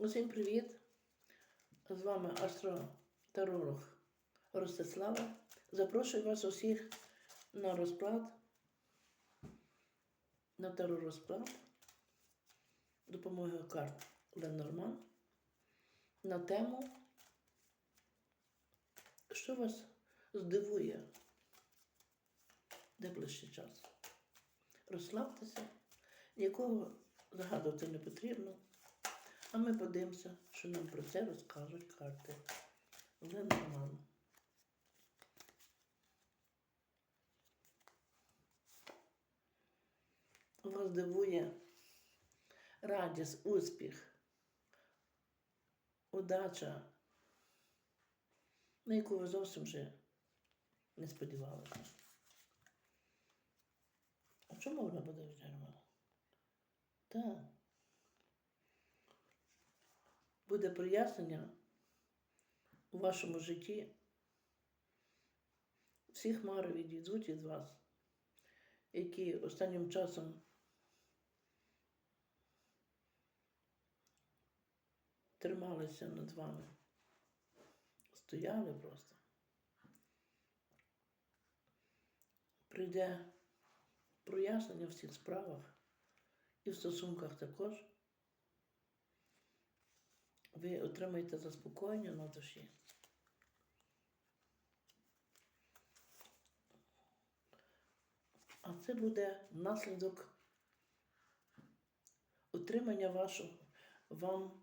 Усім привіт! З вами астротеролог Ростислава. Запрошую вас усіх на розклад, на теророзклад допомогою карт Ленорман на тему, що вас здивує найближчий час. Розслабтеся, нікого загадувати не потрібно. А ми подивимося, що нам про це розкажуть карти. Ленорман. Вас дивує радість, успіх, удача, на яку ви зовсім вже не сподівалися. А чому вона буде в джерело? Так. Буде прояснення у вашому житті. Всі хмари відійдуть від вас, які останнім часом трималися над вами. Стояли просто. Прийде прояснення в всіх справах і в стосунках також. Ви отримаєте заспокоєння на душі. А це буде наслідок отримання вашого вам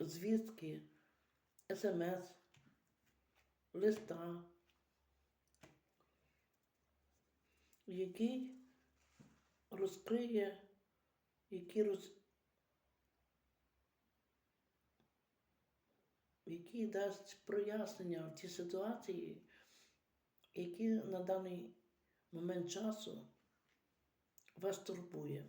звістки, смс, листа, який розкриє, який роз, який дасть прояснення в ті ситуації, які на даний момент часу вас турбує.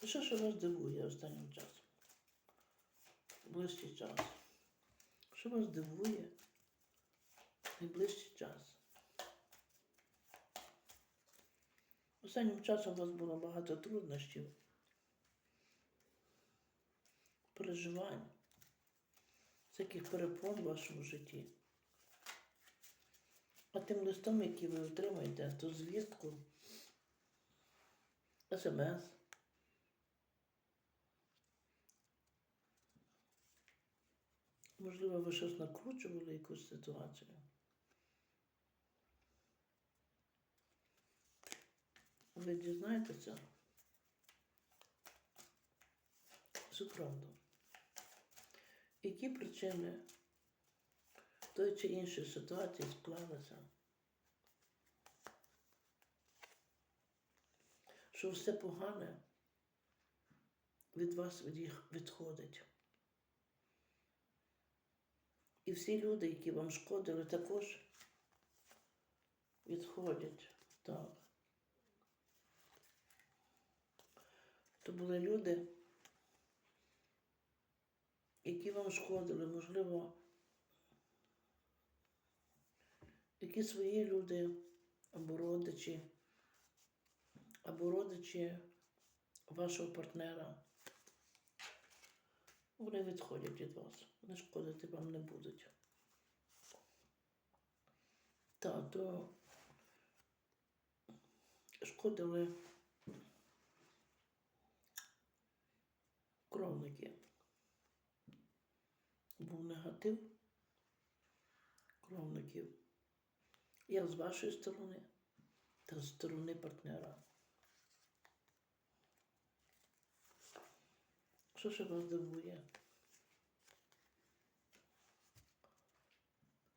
І що ж вас дивує останнім часом? Ближчий час. Що вас дивує найближчий час? Останнім часом у вас було багато труднощів, переживань, всяких перепон в вашому житті. А тим листом, який ви отримаєте, ту звістку, смс, можливо, ви щось накручували якусь ситуацію. Ви дізнаєтеся всю правду. Які причини тої чи іншої ситуації склалися? Що все погане від вас відходить. І всі люди, які вам шкодили, також відходять. Так. То були люди, які вам шкодили, можливо, які свої люди або родичі, або родичі вашого партнера. Вони відходять від вас, вони шкодити вам не будуть. Так, то шкодили кровники. Був негатив кровників. Як з вашої сторони, та з сторони партнера. Що ще вас дивує?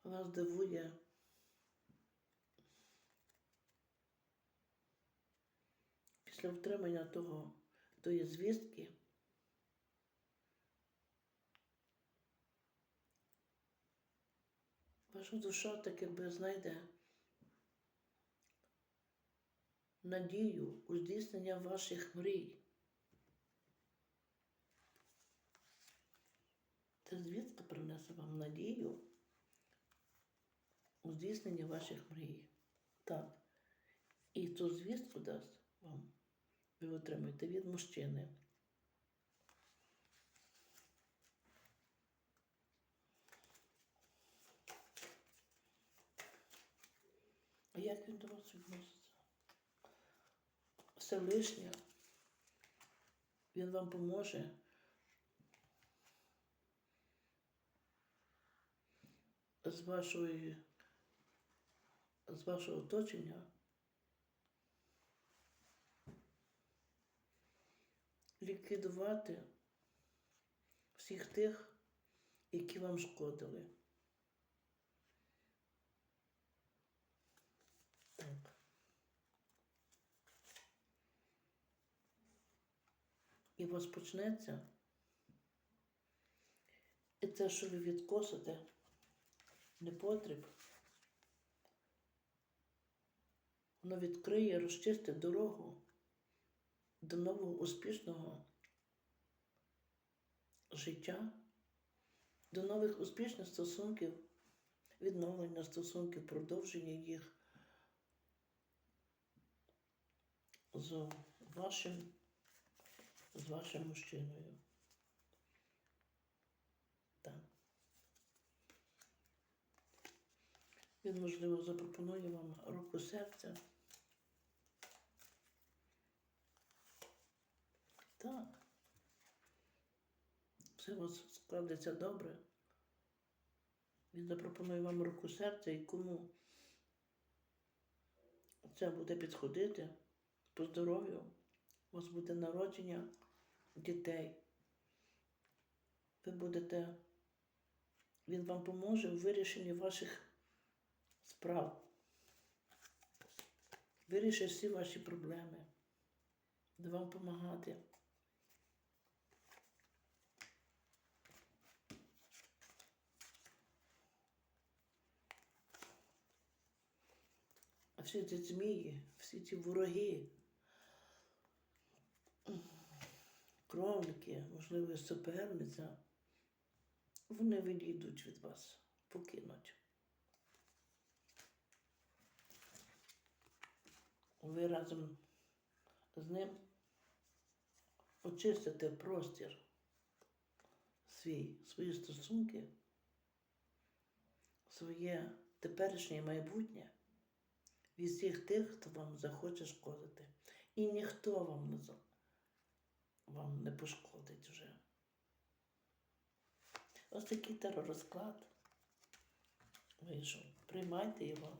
Вас дивує після втримання того, тої звістки. Ваша душа таки би знайде надію у здійснення ваших мрій. Ця звістка принесе вам надію у здійснення ваших мрій. Так. І цю звістку дасть вам. Ви отримаєте від мужчини. Як він до вас відноситься? Всевишня. Він вам поможе. З вашої, з вашого оточення ліквідувати всіх тих, які вам шкодили. І вас почнеться. І те, що ви відкосите, непотріб, воно відкриє, розчистить дорогу до нового успішного життя, до нових успішних стосунків, відновлення стосунків, продовження їх з вашим, з вашим мужчиною. Так. Він, можливо, запропонує вам руку серця. Так. Все у вас складеться добре. Він запропонує вам руку серця і кому це буде підходити по здоров'ю, у вас буде народження дітей. Ви будете, він вам поможе у вирішенні ваших справ. Вирішить всі ваші проблеми. Буде вам допомагати. А всі ці змії, всі ці вороги, кровники, можливо, суперниця, вони відійдуть від вас, покинуть. Ви разом з ним очистите простір свій, свої стосунки, своє теперішнє майбутнє від всіх тих, хто вам захоче шкодити. І ніхто вам не, вам не пошкодить вже. Ось такий теророзклад вийшов. Приймайте його.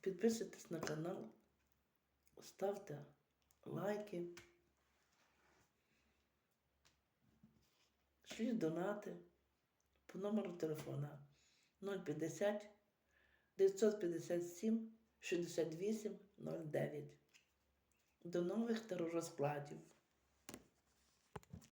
Підписуйтесь на канал, ставте лайки, шліть донати по номеру телефона 050 957 68 09. До нових теророзкладів.